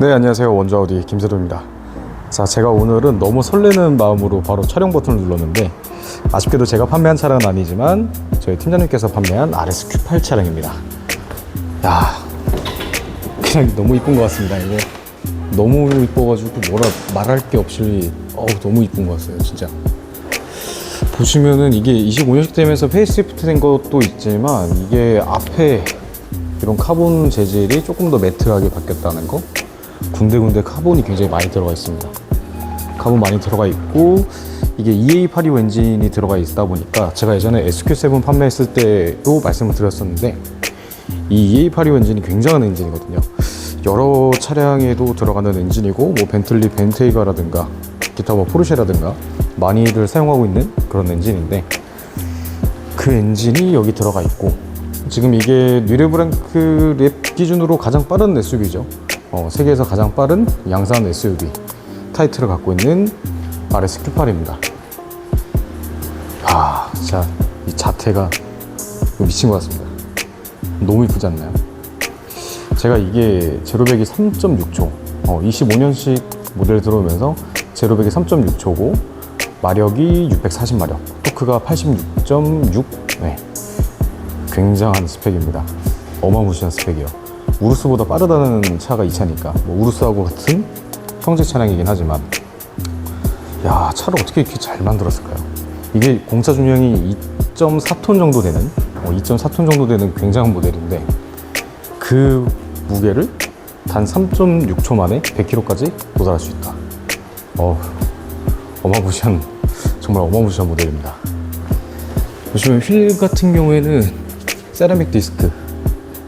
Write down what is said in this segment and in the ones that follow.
네 안녕하세요. 원조 아우디 김세도입니다. 자 제가 오늘은 너무 설레는 마음으로 바로 촬영 버튼을 눌렀는데 아쉽게도 제가 판매한 차량은 아니지만 저희 팀장님께서 판매한 RSQ8 차량입니다. 야 그냥 너무 이쁜 것 같습니다. 이게 너무 이뻐가지고 뭐라 말할 게 없이 어우 너무 이쁜 것 같아요 진짜. 보시면은 이게 25년식 되면서 페이스리프트 된 것도 있지만 이게 앞에 이런 카본 재질이 조금 더 매트하게 바뀌었다는 거 군데군데 카본이 굉장히 많이 들어가 있습니다 카본 많이 들어가 있고 이게 EA85 엔진이 들어가 있다 보니까 제가 예전에 SQ7 판매했을 때도 말씀을 드렸었는데 이 EA85 엔진이 굉장한 엔진이거든요 여러 차량에도 들어가는 엔진이고 뭐 벤틀리 벤테이가라든가 기타 뭐 포르쉐라든가 많이들 사용하고 있는 그런 엔진인데 그 엔진이 여기 들어가 있고 지금 이게 뉴레브랭크 랩 기준으로 가장 빠른 SUV죠. 어, 세계에서 가장 빠른 양산 SUV 타이틀을 갖고 있는 RSQ8입니다. 아, 진짜 이 자태가 미친 것 같습니다. 너무 이쁘지 않나요? 제가 이게 제로백이 3.6초, 어, 25년식 모델 들어오면서 제로백이 3.6초고 마력이 640마력, 토크가 86.6, 네. 굉장한 스펙입니다. 어마무시한 스펙이요. 우루스보다 빠르다는 차가 이 차니까 뭐 우루스하고 같은 형제 차량이긴 하지만 야 차를 어떻게 이렇게 잘 만들었을까요? 이게 공차 중량이 2.4톤 정도 되는 어, 2.4톤 정도 되는 굉장한 모델인데 그 무게를 단 3.6초 만에 100km까지 도달할 수 있다. 어, 어마무시한 정말 어마무시한 모델입니다. 보시면 휠 같은 경우에는 세라믹 디스크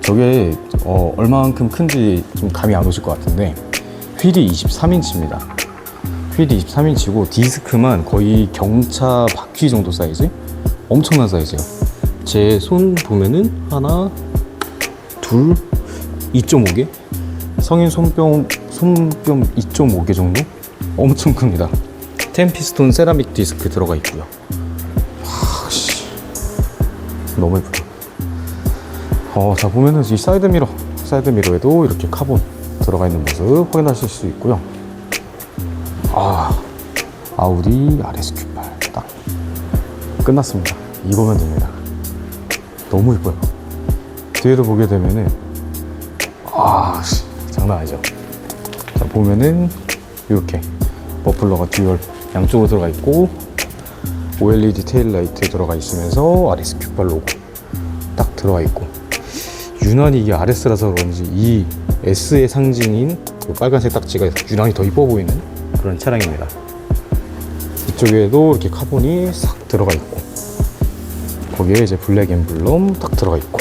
저게 어, 얼마만큼 큰지 좀 감이 안 오실 것 같은데 휠이 23인치입니다. 휠이 23인치고 디스크만 거의 경차 바퀴 정도 사이즈? 엄청난 사이즈예요. 제 손 보면은 하나 둘 2.5개? 성인 손뼉 손뼉 2.5개 정도? 엄청 큽니다. 텐피스톤 세라믹 디스크 들어가 있고요. 너무 예쁘다. 어, 자, 보면은 이 사이드 미러, 사이드 미러에도 이렇게 카본 들어가 있는 모습 확인하실 수 있고요. 아, 아우디 RSQ8 딱 끝났습니다. 이거면 됩니다. 너무 예뻐요. 뒤에도 보게 되면은 아, 씨, 장난 아니죠. 자, 보면은 이렇게 머플러가 듀얼 양쪽으로 들어가 있고 OLED 테일 라이트 들어가 있으면서 RSQ8 로고 딱 들어가 있고 유난히 이게 RS라서 그런지 이 S의 상징인 이 빨간색 딱지가 유난히 더 이뻐 보이는 그런 차량입니다. 이쪽에도 이렇게 카본이 싹 들어가 있고 거기에 이제 블랙 엠블럼 딱 들어가 있고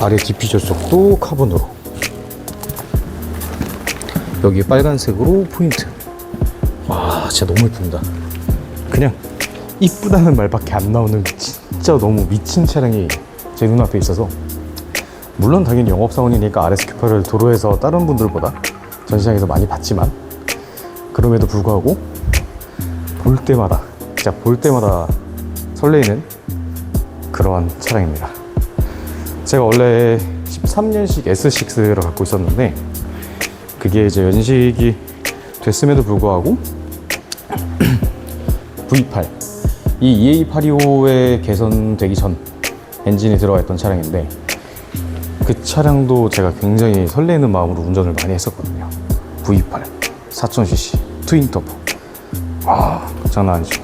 아래 디퓨저 쪽도 카본으로 여기 빨간색으로 포인트 와 진짜 너무 예쁩니다. 그냥 이쁘다는 말밖에 안 나오는 진짜 너무 미친 차량이 제 눈앞에 있어서 물론 당연히 영업사원이니까 RSQ8을 도로에서 다른 분들보다 전시장에서 많이 봤지만 그럼에도 불구하고 볼 때마다 진짜 볼 때마다 설레이는 그러한 차량입니다. 제가 원래 13년식 S6를 갖고 있었는데 그게 이제 연식이 됐음에도 불구하고 V8 이 EA825에 개선되기 전 엔진이 들어가 있던 차량인데 그 차량도 제가 굉장히 설레는 마음으로 운전을 많이 했었거든요. V8 4000cc 트윈 터보 와 장난 아니죠.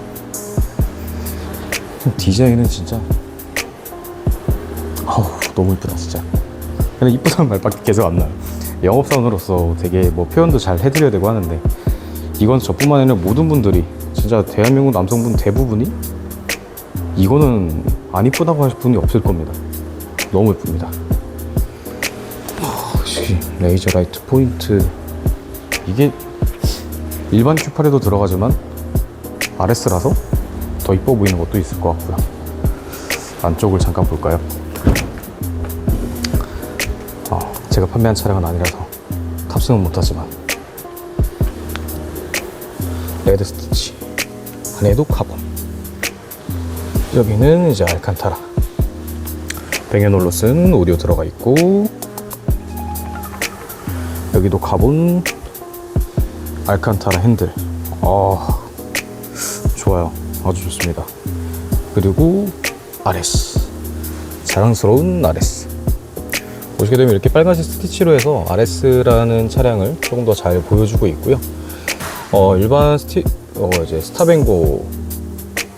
디자인은 진짜 어우 너무 이쁘다 진짜. 그냥 이쁘다는 말밖에 계속 안 나요. 영업사원으로서 되게 뭐 표현도 잘 해드려야 되고 하는데 이건 저뿐만 아니라 모든 분들이 진짜 대한민국 남성분 대부분이 이거는 안 이쁘다고 하실 분이 없을 겁니다. 너무 예쁩니다. 아, 역시 레이저 라이트 포인트. 이게 일반 Q8에도 들어가지만 RS라서 더 이뻐 보이는 것도 있을 것 같고요. 안쪽을 잠깐 볼까요? 어, 제가 판매한 차량은 아니라서 탑승은 못하지만. 레드 스티치. 안에도 카본 여기는 이제 알칸타라. 뱅앤올로슨 오디오 들어가 있고 여기도 가본 알칸타라 핸들. 아, 좋아요. 아주 좋습니다. 그리고 RS. 자랑스러운 RS. 보시게 되면 이렇게 빨간색 스티치로 해서 RS라는 차량을 조금 더 잘 보여주고 있고요. 어, 일반 스티, 어, 이제 스탑앤고,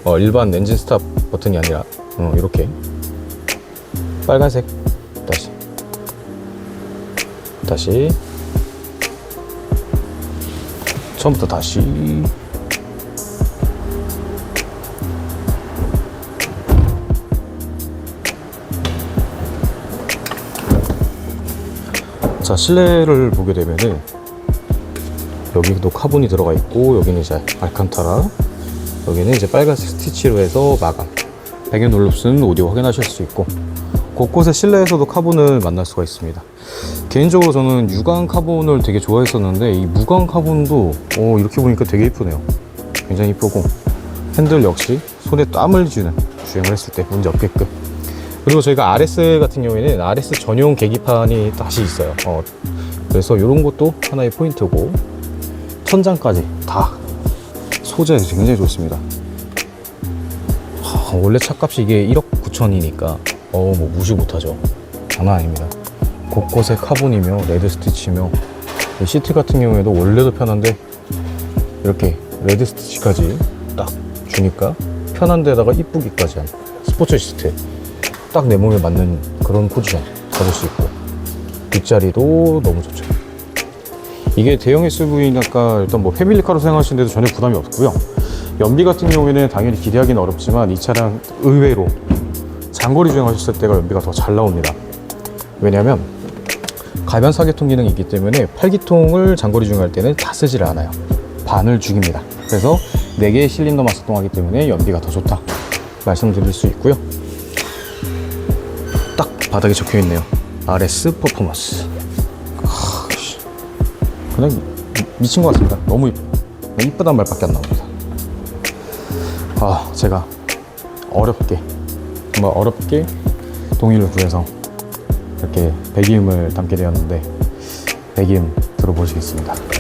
어, 일반 엔진 스탑 버튼이 아니라, 어, 이렇게 빨간색 다시 다시 처음부터 다시. 자 실내를 보게 되면은 여기도 카본이 들어가 있고 여기는 이제 알칸타라 여기는 이제 빨간색 스티치로 해서 마감. 배경 놀롭스는 오디오 확인하실 수 있고 곳곳에 실내에서도 카본을 만날 수가 있습니다. 개인적으로 저는 유광 카본을 되게 좋아했었는데 이 무광 카본도 오, 이렇게 보니까 되게 이쁘네요. 굉장히 이쁘고 핸들 역시 손에 땀을 쥐는 주행을 했을 때 문제 없게끔. 그리고 저희가 RS 같은 경우에는 RS 전용 계기판이 다시 있어요. 어, 그래서 이런 것도 하나의 포인트고 천장까지 다 소재 굉장히 좋습니다. 하, 원래 차값이 이게 1억 9천이니까 어뭐 무시 못하죠. 장난 아닙니다. 곳곳에 카본이며 레드 스티치며 이 시트 같은 경우에도 원래도 편한데 이렇게 레드 스티치까지 딱 주니까 편한 데다가 이쁘기까지 한 스포츠 시트 딱 내 몸에 맞는 그런 포지션 잡을 수 있고 뒷자리도 너무 좋죠. 이게 대형 SUV니까 일단 뭐 패밀리카로 사용하시는데도 전혀 부담이 없고요. 연비 같은 경우에는 당연히 기대하기는 어렵지만 이 차량 의외로 장거리 주행하셨을 때가 연비가 더 잘 나옵니다. 왜냐하면 가변 사계통 기능이 있기 때문에 팔기통을 장거리 주행할 때는 다 쓰지를 않아요. 반을 죽입니다. 그래서 4개의 실린더만 작동하기 때문에 연비가 더 좋다. 말씀드릴 수 있고요. 딱 바닥에 적혀 있네요. RS 퍼포먼스. 그냥 미- 미친 것 같습니다. 너무 너무 이쁘단 말밖에 안 나옵니다. 아 제가 어렵게 정말 어렵게 동의를 구해서 이렇게 배기음을 담게 되었는데 배기음 들어보시겠습니다.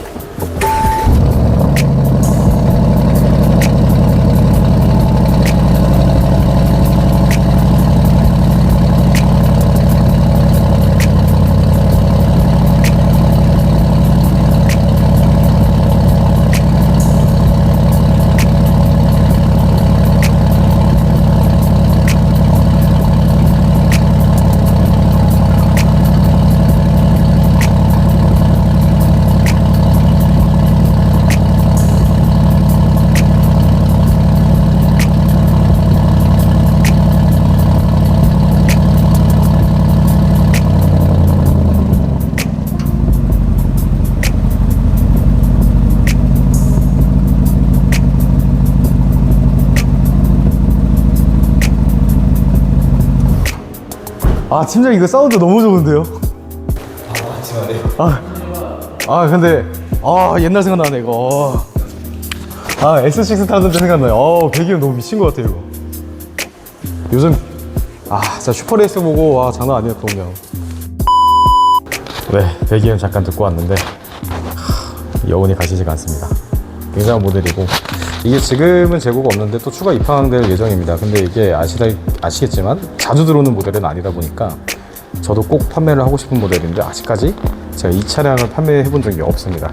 아 팀장 이거 사운드 너무 좋은데요? 아, 아 근데 아 옛날 생각나네 이거. 아 S6 타던 때 생각나요. 어 배기음 너무 미친 것 같아요 이거. 요즘 아 진짜 슈퍼레이스 보고 와 장난 아니었거든요. 네 배기음 잠깐 듣고 왔는데 하, 여운이 가시지가 않습니다. 굉장한 모델이고 이게 지금은 재고가 없는데 또 추가 입항될 예정입니다 근데 이게 아시다, 아시겠지만 자주 들어오는 모델은 아니다 보니까 저도 꼭 판매를 하고 싶은 모델인데 아직까지 제가 이 차량을 판매해 본 적이 없습니다.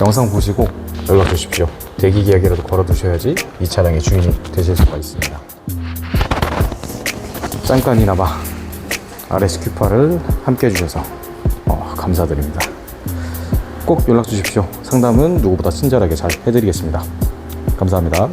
영상 보시고 연락 주십시오. 대기 계약이라도 걸어 두셔야지 이 차량의 주인이 되실 수가 있습니다. 잠깐이나마 RSQ8을 함께 해주셔서 어, 감사드립니다. 꼭 연락 주십시오. 상담은 누구보다 친절하게 잘 해드리겠습니다. 감사합니다.